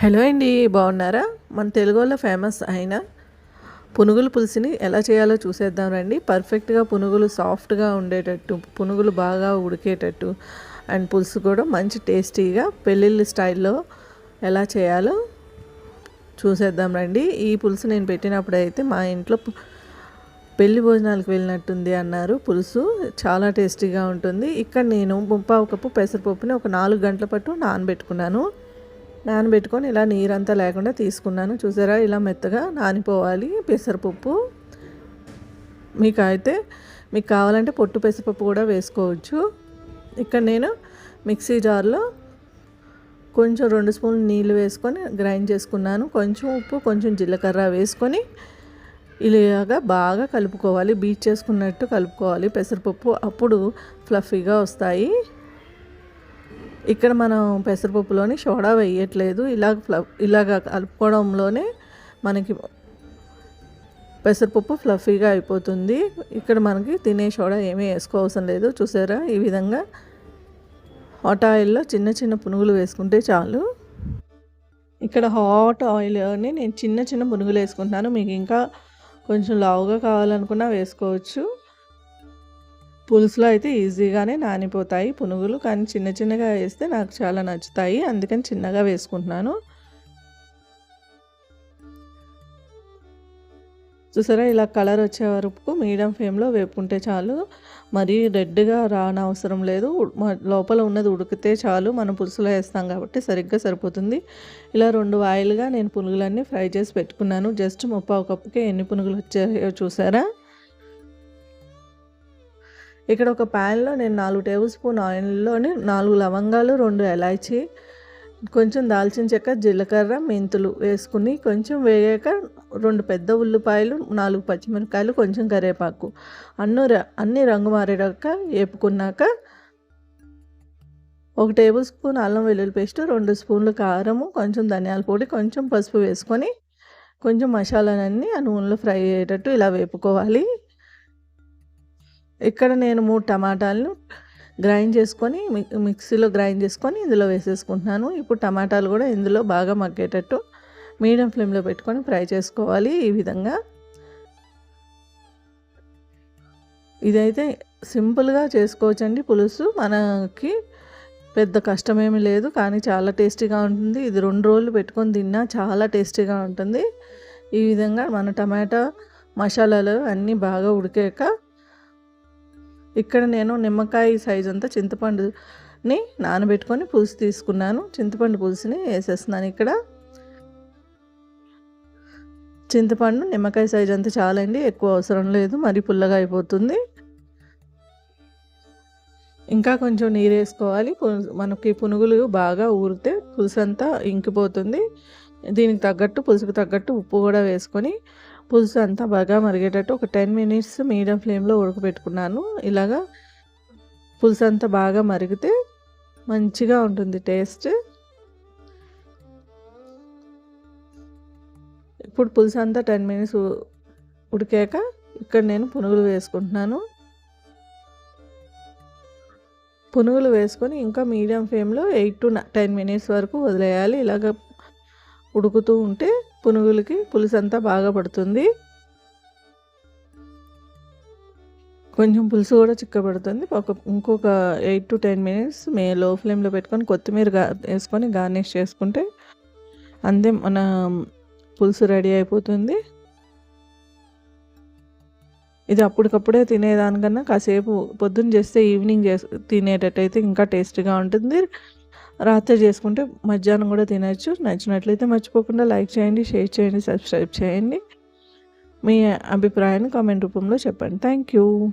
Hello అండి బాగున్నారా? మన తెలుగులో ఫేమస్ అయిన పునుగుల పులుసుని ఎలా చేయాలో చూసేద్దాం రండి. పర్ఫెక్ట్గా పునుగులు సాఫ్ట్గా ఉండేటట్టు పునుగులు బాగా ఉడికేటట్టు అండ్ పులుసు కూడా మంచి టేస్టీగా పెళ్ళిళ్ళ స్టైల్లో ఎలా చేయాలో చూసేద్దాం రండి. ఈ పులుసు నేను పెట్టినప్పుడు అయితే మా ఇంట్లో పెళ్ళి భోజనాలకు వెళ్ళినట్టుంది అన్నారు. పులుసు చాలా టేస్టీగా ఉంటుంది. ఇక్కడ నేను ముప్పావు కప్పు పెసరపప్పుని ఒక నాలుగు గంటల పట్టు నానబెట్టుకున్నాను. నానబెట్టుకొని ఇలా నీరంతా లేకుండా తీసుకున్నాను. చూసారా? ఇలా మెత్తగా నానిపోవాలి పెసరపప్పు. మీకు అయితే మీకు కావాలంటే పొట్టు పెసరపప్పు కూడా వేసుకోవచ్చు. ఇక్కడ నేను మిక్సీ జార్లో కొంచెం రెండు స్పూన్లు నీళ్ళు వేసుకొని గ్రైండ్ చేసుకున్నాను. కొంచెం ఉప్పు కొంచెం జీలకర్ర వేసుకొని ఇలాగా బాగా కలుపుకోవాలి. బీట్ చేసుకున్నట్టు కలుపుకోవాలి పెసరపప్పు. అప్పుడు ఫ్లఫీగా వస్తాయి. ఇక్కడ మనం పెసరపప్పులోని సోడా వేయట్లేదు. ఇలాగ ఫ్లఫ్ ఇలాగ కలుపుకోవడంలోనే మనకి పెసరపప్పు ఫ్లఫీగా అయిపోతుంది. ఇక్కడ మనకి తినే సోడా ఏమీ వేసుకోవసరం లేదు. చూసారా? ఈ విధంగా హాట్ ఆయిల్లో చిన్న చిన్న పునుగులు వేసుకుంటే చాలు. ఇక్కడ హాట్ ఆయిల్ని నేను చిన్న చిన్న పునుగులు వేసుకుంటున్నాను. మీకు ఇంకా కొంచెం లావుగా కావాలనుకున్నా వేసుకోవచ్చు. పులుసులో అయితే ఈజీగానే నానిపోతాయి పునుగులు కానీ చిన్న చిన్నగా వేస్తే నాకు చాలా నచ్చుతాయి. అందుకని చిన్నగా వేసుకుంటున్నాను. చూసారా ఇలా కలర్ వచ్చే వరకు మీడియం ఫ్లేమ్లో వేపుకుంటే చాలు. మరి రెడ్గా రానవసరం లేదు. లోపల ఉన్నది ఉడికితే చాలు. మనం పులుసులో వేస్తాం కాబట్టి సరిగ్గా సరిపోతుంది. ఇలా రెండు ఆయిల్గా నేను పునుగులన్నీ ఫ్రై చేసి పెట్టుకున్నాను. జస్ట్ ముప్పావు కప్పుకే ఎన్ని పునుగులు వచ్చాయో చూసారా? ఇక్కడ ఒక ప్యాన్లో నేను నాలుగు టేబుల్ స్పూన్ ఆయిల్లోని నాలుగు లవంగాలు రెండు ఎలాచి కొంచెం దాల్చిన చెక్క జీలకర్ర మెంతులు వేసుకుని కొంచెం వేగాక రెండు పెద్ద ఉల్లిపాయలు నాలుగు పచ్చిమిరపకాయలు కొంచెం కరివేపాకు. అన్ను అన్ని రంగు మారేదాక వేపుకున్నాక ఒక టేబుల్ స్పూన్ అల్లం వెల్లుల్లి పేస్ట్ రెండు స్పూన్లు కారము కొంచెం ధనియాల పొడి కొంచెం పసుపు వేసుకొని కొంచెం మసాలాలన్నీ ఆ నూనెలో ఫ్రై అయ్యేటట్టు ఇలా వేపుకోవాలి. ఇక్కడ నేను మూడు టమాటాలను గ్రైండ్ చేసుకొని మిక్సీలో గ్రైండ్ చేసుకొని ఇందులో వేసేసుకుంటున్నాను. ఇప్పుడు టమాటాలు కూడా ఇందులో బాగా మగ్గేటట్టు మీడియం ఫ్లేమ్లో పెట్టుకొని ఫ్రై చేసుకోవాలి ఈ విధంగా. ఇదైతే సింపుల్గా చేసుకోవచ్చండి పులుసు. మనకి పెద్ద కష్టమేమి లేదు కానీ చాలా టేస్టీగా ఉంటుంది. ఇది రెండు రోజులు పెట్టుకొని తిన్నా చాలా టేస్టీగా ఉంటుంది. ఈ విధంగా మన టమాటా మసాలాలు అన్నీ బాగా ఉడికాక ఇక్కడ నేను నిమ్మకాయ సైజ్ అంతా చింతపండుని నానబెట్టుకొని పులుసు తీసుకున్నాను. చింతపండు పులుసుని వేసేస్తున్నాను ఇక్కడ. చింతపండు నిమ్మకాయ సైజ్ అంతా చాలండి ఎక్కువ అవసరం లేదు మరి పుల్లగా అయిపోతుంది. ఇంకా కొంచెం నీరు వేసుకోవాలి. మనకి పునుగులు బాగా ఊరితే పులుసు అంతా ఇంకిపోతుంది. దీనికి తగ్గట్టు పులుసుకు తగ్గట్టు ఉప్పు కూడా వేసుకొని పులుసు అంతా బాగా మరిగేటట్టు ఒక టెన్ మినిట్స్ మీడియం ఫ్లేమ్లో ఉడకబెట్టుకున్నాను. ఇలాగా పులుసు అంతా బాగా మరిగితే మంచిగా ఉంటుంది టేస్ట్. ఇప్పుడు పులుసు అంతా టెన్ మినిట్స్ ఉడికాక ఇక్కడ నేను పునుగులు వేసుకుంటున్నాను. పునుగులు వేసుకొని ఇంకా మీడియం ఫ్లేమ్లో ఎయిట్ టు టెన్ మినిట్స్ వరకు వదిలేయాలి. ఇలాగ ఉడుకుతూ ఉంటే పునుగులకి పులుసు అంతా బాగా పడుతుంది. కొంచెం పులుసు కూడా చిక్కబడుతుంది. ఒక ఇంకొక ఎయిట్ టు టెన్ మినిట్స్ మే లో ఫ్లేమ్లో పెట్టుకొని కొత్తిమీర గా వేసుకొని గార్నిష్ చేసుకుంటే అంతే మన పులుసు రెడీ అయిపోతుంది. ఇది అప్పటికప్పుడే తినేదానికన్నా కాసేపు పొద్దున్న చేస్తే ఈవినింగ్ చేసి తినేటట్టయితే ఇంకా టేస్టీగా ఉంటుంది. రాత్రి చేసుకుంటే మధ్యాహ్నం కూడా తినచ్చు. నచ్చినట్లయితే మర్చిపోకుండా లైక్ చేయండి షేర్ చేయండి సబ్స్క్రైబ్ చేయండి. మీ అభిప్రాయాన్ని కామెంట్ రూపంలో చెప్పండి. Thank you.